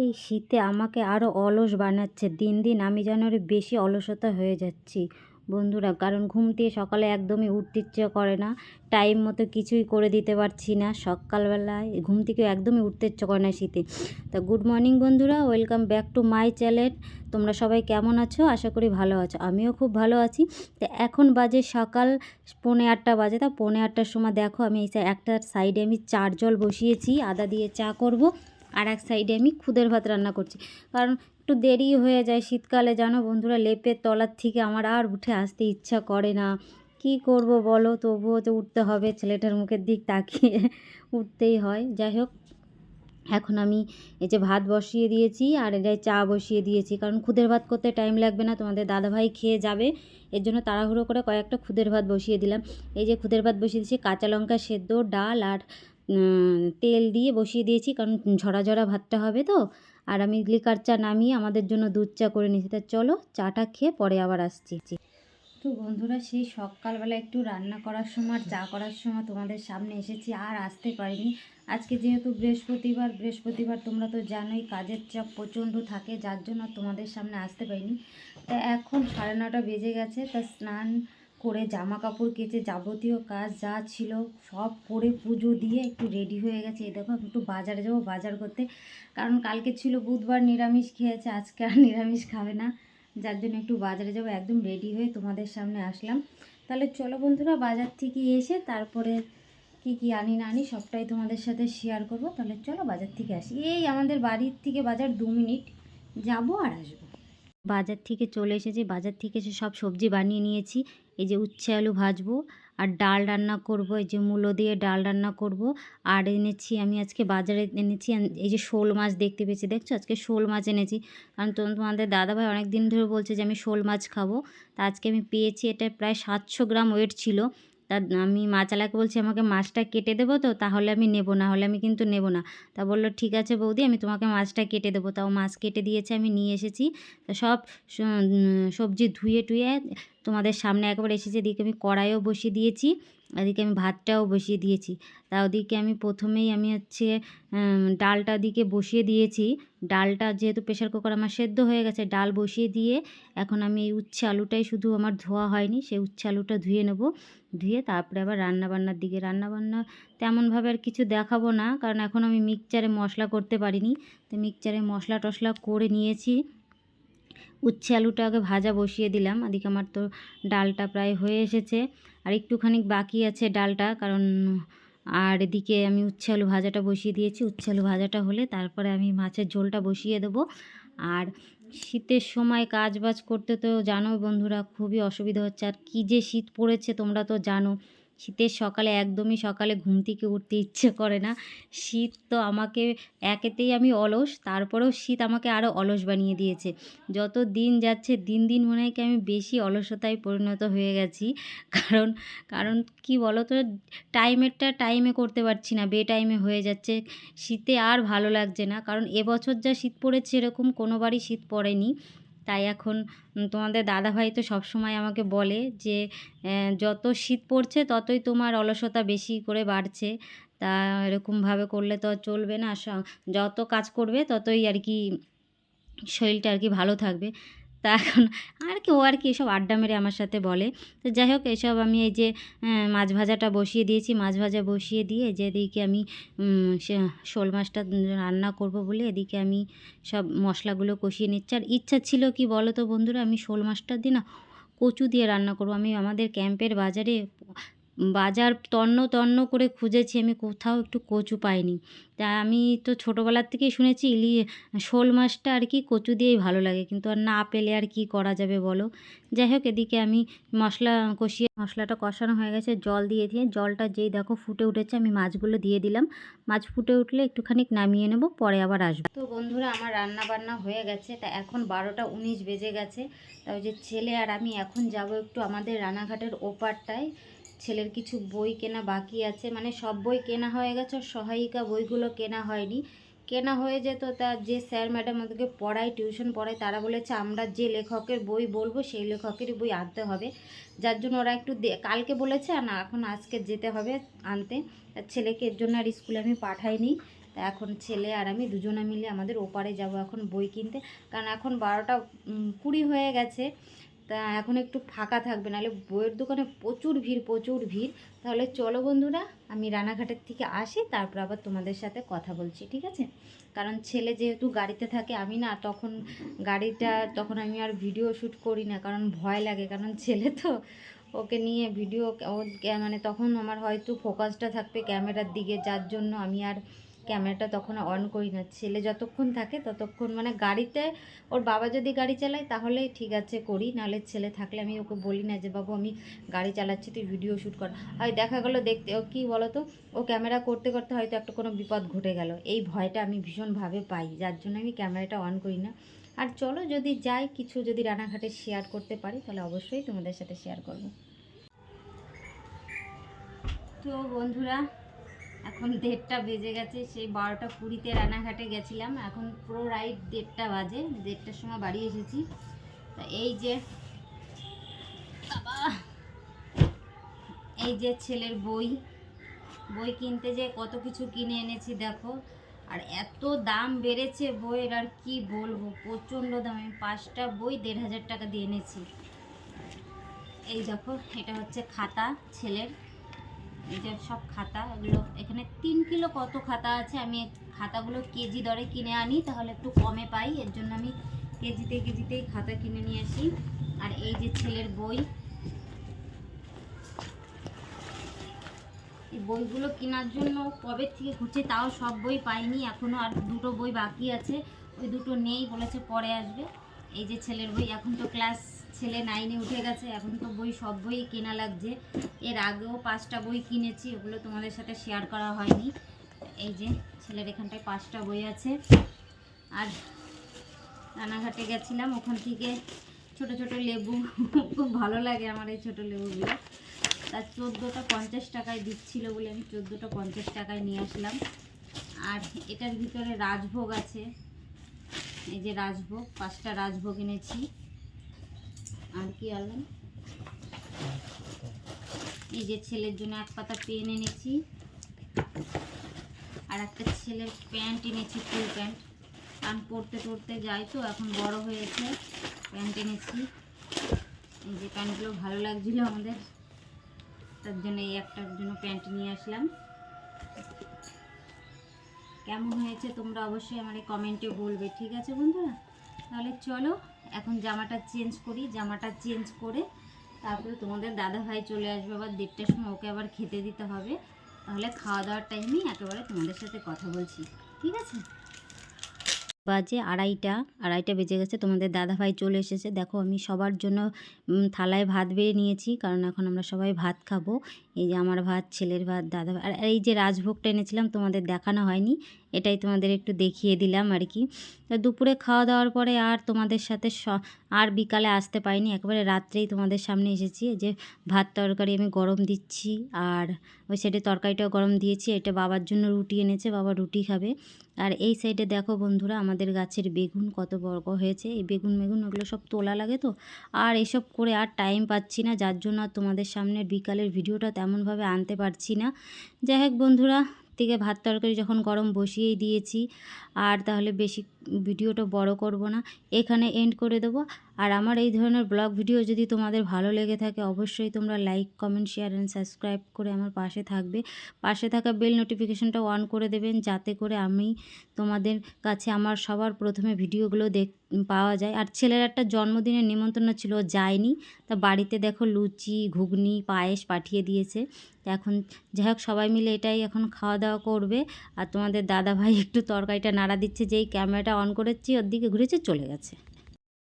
এই শীতে আমাকে আরও অলস বানাচ্ছে। দিন দিন আমি যেন বেশি অলসতা হয়ে যাচ্ছি। বন্ধুরা, কারণ ঘুম থেকে সকালে একদমই উঠতে ইচ্ছে করে না। টাইম মতো কিছুই করে দিতে পারছি না। সকালবেলায় ঘুম থেকে একদমই উঠতে ইচ্ছে করে না শীতে। তা গুড মর্নিং বন্ধুরা welcome back to my channel তোমরা সবাই কেমন আছো? আশা করি ভালো আছো। আমিও খুব ভালো আছি। তো এখন বাজে সকাল পৌনে আটটা বাজে। তা পৌনে আটটার সময় দেখো আমি এই একটা সাইডে আমি চার জল বসিয়েছি। আদা দিয়ে চা করব। আর এক সাইডে আমি খুদের ভাত রান্না করছি। কারণ একটু দেরি হয়ে যায় শীতকালে, জানো বন্ধুরা, লেপের তলার থেকে আমার আর উঠে আসতে ইচ্ছা করে না। কি করব বলো? তবুও তো উঠতে হবে, ছেলেটার মুখের দিক তাকিয়ে উঠতেই হয়। যাই হোক, এখন আমি এই যে ভাত বসিয়ে দিয়েছি আর এটাই চা বসিয়ে দিয়েছি। কারণ খুদের ভাত করতে টাইম লাগবে না, তোমাদের দাদাভাই খেয়ে যাবে। এর জন্য তাড়াহুড়ো করে কয়েকটা খুদের ভাত বসিয়ে দিলাম। এই যে খুদের ভাত বসিয়ে দিয়েছি, কাঁচা লঙ্কা সেদ্ধ, ডাল আর তেল দিয়ে বসিয়ে দিয়েছি, কারণ ঝরা ঝরা ভাতটা হবে তো। আর আমি লিকার চা নামিয়ে আমাদের জন্য দুধ চা করে নিয়েছি। তা চলো, চাটা খেয়ে পরে আবার আসছি। তো বন্ধুরা, সেই সকালবেলা একটু রান্না করার সময় চা করার সময় তোমাদের সামনে এসেছি, আর আসতে পারিনি। আজকে যেহেতু বৃহস্পতিবার বৃহস্পতিবার তোমরা তো জানোই কাজের চাপ প্রচণ্ড থাকে, যার জন্য তোমাদের সামনে আসতে পারিনি। তা এখন সাড়ে নটা বেজে গেছে, তা স্নান করে জামা কাপড় কেচে যাবতীয় কাজ যা ছিল সব করে পুজো দিয়ে একটু রেডি হয়ে গেছে। এই দেখো একটু বাজারে যাব বাজার করতে। কারণ কালকে ছিল বুধবার, নিরামিষ খেয়েছে, আজকে আর নিরামিষ খাবে না। যার জন্য একটু বাজারে যাব, একদম রেডি হয়ে তোমাদের সামনে আসলাম। তাহলে চলো বন্ধুরা, বাজার থেকে এসে তারপরে কি কি আনি না আনি সবটাই তোমাদের সাথে শেয়ার করব। তাহলে চলো বাজার থেকে আসি। এই আমাদের বাড়ির থেকে বাজার দু মিনিট। যাব আর আসব। বাজার থেকে চলে এসেছি। বাজার থেকে এসে সব সবজি বানিয়ে নিয়েছি। এই যে উচ্ছে আলু ভাজবো, আর ডাল রান্না করব, এই যে মূলো দিয়ে ডাল রান্না করব। আর এনেছি আমি আজকে বাজারে এনেছি এই যে শোল মাছ দেখতে পেয়েছি। দেখছ? আজকে শোল মাছ এনেছি। কারণ তো- তোমাদের দাদাভাই অনেক দিন ধরে বলছে যে আমি শোল মাছ খাব। তা আজকে আমি পেয়েছি, এটা প্রায় সাতশো গ্রাম ওয়েট ছিল। তা আমি মাছালাকে বলছি, আমাকে মাছটা কেটে দেবো তো, তাহলে আমি নেব না হলে আমি কিন্তু নেব না। তা বলল, ঠিক আছে বৌদি, আমি তোমাকে মাছটা কেটে দেবো। তাও মাছ কেটে দিয়েছে, আমি নিয়ে এসেছি। তা সব সবজি ধুয়ে টুয়ে তোমাদের সামনে একবার এসেছে দিকে আমি কড়াইও বসিয়ে দিয়েছি। এদিকে আমি ভাতটাও বসিয়ে দিয়েছি। তা ওদিকে আমি প্রথমেই আমি হচ্ছে ডালটা দিকে বসিয়ে দিয়েছি। ডালটা যেহেতু প্রেশার কুকার আমার সেদ্ধ হয়ে গেছে, ডাল বসিয়ে দিয়ে এখন আমি এই উচ্ছে আলুটাই শুধু আমার ধোয়া হয়নি, সেই উচ্ছে আলুটা ধুয়ে নেব। ধুয়ে তারপরে আবার রান্না বান্নার দিকে, রান্নাবান্না তেমনভাবে আর কিছু দেখাবো না, কারণ এখন আমি মিক্সচারে মশলা করতে পারিনি। তো মিক্সচারে মশলা টশলা করে নিয়েছি। উচ্ছে আলুটা আগে ভাজা বসিয়ে দিলাম। আদিকে আমার তো ডালটা প্রায় হয়ে এসেছে। আর একটুখানি বাকি আছে ডালটা, কারণ আর এদিকে আমি উচ্ছে আলু ভাজাটা বসিয়ে দিয়েছি। উচ্ছে আলু ভাজাটা হলে তারপরে আমি মাছের ঝোলটা বসিয়ে দেবো। আর শীতের সময় কাজ বাজ করতে তো জানো বন্ধুরা, খুবই অসুবিধা হচ্ছে। আর কী যে শীত পড়েছে তোমরা তো জানো। শীতের সকালে একদমই সকালে ঘুম থেকে উঠতে ইচ্ছে করে না। শীত তো আমাকে, একেতেই আমি অলস, তারপরেও শীত আমাকে আরও অলস বানিয়ে দিয়েছে। যত দিন যাচ্ছে, দিন দিন মনে হয় কি আমি বেশি অলসতায় পরিণত হয়ে গেছি। কারণ কারণ কি বলো তো টাইমেরটা টাইমে করতে পারছি না বে টাইমে হয়ে যাচ্ছে। শীতে আর ভালো লাগছে না, কারণ এবছর যা শীত পড়েছে এরকম কোনোবারই শীত পড়েনি। তাই এখন তোমাদের দাদাভাই তো সবসময় আমাকে বলে যে যত শীত পড়ছে ততই তোমার অলসতা বেশি করে বাড়ছে। তা এরকমভাবে করলে তো চলবে না। যত কাজ করবে ততই আর কি শরীরটা আর কি ভালো থাকবে। তা এখন আর কি ও আর কি এসব আড্ডা মেরে আমার সাথে বলে। তো যাই হোক, এসব আমি এই যে মাছ ভাজাটা বসিয়ে দিয়েছি। মাছ ভাজা বসিয়ে দিয়ে যে এদিকে আমি শোল মাছটা রান্না করব বলে এদিকে আমি সব মশলাগুলো কষিয়ে নিচ্ছি। আর ইচ্ছা ছিল কি বলো তো বন্ধুরা, আমি শোল মাছটা দিয়ে না কচু দিয়ে রান্না করব। আমি আমাদের ক্যাম্পের বাজারে বাজার তন্ন তন্ন করে খুঁজেছি, আমি কোথাও একটু কচু পাইনি। তা আমি তো ছোটোবেলার থেকেই শুনেছি, ইলি, শোল মাছটা আর কি কচু দিয়েই ভালো লাগে, কিন্তু আর না পেলে আর কি করা যাবে বলো? যাই হোক, এদিকে আমি মশলা কষিয়ে, মশলাটা কষানো হয়ে গেছে, জল দিয়ে দিয়ে, জলটা যেই দেখো ফুটে উঠেছে, আমি মাছগুলো দিয়ে দিলাম। মাছ ফুটে উঠলে একটুখানি নামিয়ে নেব, পরে আবার আসব। তো বন্ধুরা, আমার রান্না বান্না হয়ে গেছে, তা এখন বারোটা উনিশ বেজে গেছে। তা ওই যে ছেলে আর আমি এখন যাব একটু আমাদের রানাঘাটের ওপারটায়। ছেলের কিছু বই কেনা বাকি আছে। মানে সব বই কেনা হয়ে গেছে সহায়িকা বইগুলো কেনা হয়নি। কেনা হয়ে যেত তা যে স্যার ম্যাডাম ওদেরকে পড়ায়, টিউশন পড়ায়, তারা বলেছে, আমরা যে লেখকের বই বলব, সেই লেখকেরই বই আনতে হবে। যার জন্য ওরা একটু কালকে বলেছে, আর না, এখন আজকে যেতে হবে আনতে। তার ছেলেকে এর জন্য আর স্কুলে আমি পাঠাইনি। তা এখন ছেলে আর আমি দুজনে মিলে আমাদের ওপারে যাব এখন বই কিনতে। কারণ এখন বারোটা কুড়ি হয়ে গেছে। তা এখন একটু ফাঁকা থাকবে, নাহলে বইয়ের দোকানে প্রচুর ভিড় প্রচুর ভিড়। তাহলে চলো বন্ধুরা, আমি রানাঘাটের থেকে আসি, তারপর আবার তোমাদের সাথে কথা বলছি, ঠিক আছে? কারণ ছেলে যেহেতু গাড়িতে থাকে, আমি না তখন গাড়িটা, তখন আমি আর ভিডিও শ্যুট করি না, কারণ ভয় লাগে। কারণ ছেলে তো ওকে নিয়ে ভিডিও মানে তখন আমার হয়তো ফোকাসটা থাকবে ক্যামেরার দিকে, যার জন্য আমি আর ক্যামেরাটা তখন অন করি না। ছেলে যতক্ষণ থাকে ততক্ষণ মানে গাড়িতে ওর বাবা যদি গাড়ি চালায় তাহলে ঠিক আছে করি, নাহলে ছেলে থাকলে আমি ওকে বলি না যে, বাবু, আমি গাড়ি চালাচ্ছি, তুই ভিডিও শ্যুট কর। আর দেখা গেলো দেখতে, ও কী বলো তো ও ক্যামেরা করতে করতে হয়তো একটা কোনো বিপদ ঘটে গেল। এই ভয়টা আমি ভীষণভাবে পাই, যার জন্য আমি ক্যামেরাটা অন করি না। আর চলো যদি যাই, কিছু যদি রানাঘাটে শেয়ার করতে পারি, তাহলে অবশ্যই তোমাদের সাথে শেয়ার করব। তো বন্ধুরা এখন দেড়টা বেজে গেছে, সেই বারোটা কুড়িতে রানাঘাটে গেছিলাম। এখন পুরো রাইট দেড়টা বাজে, দেড়টার সময় বাড়ি এসেছি। তা এই যে, বাবা, এই যে ছেলের বই বই কিনতে যে কত কিছু কিনে এনেছি, দেখো। আর এত দাম বেড়েছে বইয়ের, আর কি বলব? প্রচণ্ড দাম, আমি পাঁচটা বই দেড় হাজার টাকা দিয়ে এনেছি। এই দেখো, এটা হচ্ছে খাতা ছেলের। এই যে সব খাতা, এগুলো এখানে তিন কিলো কত খাতা আছে? আমি খাতাগুলো কেজি দরে কিনে আনি, তাহলে একটু কমে পাই। এর জন্য আমি কেজিতে কেজিতেই খাতা কিনে নিয়ে আসি। আর এই যে ছেলের বই, এই বইগুলো কেনার জন্য কবে থেকে ঘুরছি তাও সব বই পাইনি। এখনও আর দুটো বই বাকি আছে। ওই দুটো নেই বলেছে পরে আসবে। এই যে ছেলের বই, এখন তো ক্লাস ছেলে নাইনে উঠে গেছে, এখন তো বই সব বই কেনা লাগছে। এর আগেও পাঁচটা বই কিনেছি, ওগুলো তোমাদের সাথে শেয়ার করা হয়নি। এই যে, ছেলের এখানটায় পাঁচটা বই আছে। আর রানাঘাটে গেছিলাম, ওখান থেকে ছোট ছোট লেবু, খুব ভালো লাগে আমার এই ছোটো লেবুগুলো। তার চোদ্দোটা পঞ্চাশ টাকায় দিচ্ছিল বলে আমি চোদ্দোটা পঞ্চাশ টাকায় নিয়ে আসলাম। আর এটার ভিতরে রাজভোগ আছে। এই যে রাজভোগ, পাঁচটা রাজভোগ এনেছি। আর কি আনলাম এই যে ছেলের জন্য এক পাতা পেন এনেছি। আর একটা ছেলের প্যান্ট এনেছি, ফুল প্যান্ট। কারণ পরতে পরতে যাই তো, এখন বড় হয়েছে, প্যান্ট এনেছি। এই যে প্যান্টগুলো ভালো লাগছিল আমাদের। তার জন্য এই একটার জন্য প্যান্ট নিয়ে আসলাম। কেমন হয়েছে তোমরা অবশ্যই আমার কমেন্টে বলবে, ঠিক আছে বন্ধুরা? তাহলে চলো। এখন জামাটা চেঞ্জ করি, জামাটা চেঞ্জ করে তারপরে তোমাদের দাদা ভাই চলে আসবে, আবার দেড়টার সময় ওকে আবার খেতে দিতে হবে। তাহলে খাওয়া দাওয়ার টাইমেই একেবারে তোমাদের সাথে কথা বলছি, ঠিক আছে? বাজে আড়াইটা আড়াইটা বেজে গেছে। তোমাদের দাদা ভাই চলে এসেছে। দেখো, আমি সবার জন্য থালায় ভাত বেড়ে নিয়েছি, কারণ এখন আমরা সবাই ভাত খাব। এই যে আমার ভাত, ছেলের ভাত, দাদা আর এই যে রাজভোগটা এনেছিলাম, তোমাদের দেখানো হয়নি। এটাই তোমাদের একটু দেখিয়ে দিলাম আর কি। দুপুরে খাওয়া দাওয়ার পরে আর তোমাদের সাথে আর বিকালে আসতে পারিনি। একবারে রাত্রেই তোমাদের সামনে এসেছি। যে ভাত তরকারি আমি গরম দিচ্ছি আর ওই সাইডে তরকারিটাও গরম দিয়েছি, এটা বাবার জন্য রুটি এনেছে, বাবা রুটি খাবে। আর এই সাইডে দেখো বন্ধুরা, আমাদের গাছের বেগুন কত বড় হয়েছে। এই বেগুন মেগুন ওগুলো সব তোলা লাগে তো। আর এসব করে আর টাইম পাচ্ছি না, যার জন্য তোমাদের সামনের বিকালের ভিডিওটা তেমনভাবে আনতে পারছি না। যাই হোক বন্ধুরা থেকে ভাত তরকারি যখন গরম বসিয়েই দিয়েছি, আর তাহলে বেশি ভিডিওটা বড় করব না, এখানে এন্ড করে দেবো। আর আমার এই ধরনের ব্লগ ভিডিও যদি তোমাদের ভালো লেগে থাকে, অবশ্যই তোমরা like comment share and subscribe করে আমার পাশে থাকবে। পাশে থাকা বেল নোটিফিকেশনটা অন করে দেবেন, যাতে করে আমি তোমাদের কাছে আমার সবার প্রথমে ভিডিওগুলো দেখ পাওয়া যায়। আর ছেলের একটা জন্মদিনের নিমন্ত্রণ ছিল, যায়নি। তা বাড়িতে দেখো লুচি, ঘুগনি, পায়েস পাঠিয়ে দিয়েছে। এখন যাই হোক, সবাই মিলে এটাই এখন খাওয়া দাওয়া করবে। আর তোমাদের দাদা ভাই একটু তরকারিটা নাড়া দিচ্ছে, যেই ক্যামেরাটা অন করেছি ওর দিকে ঘুরেছে চলে গেছে।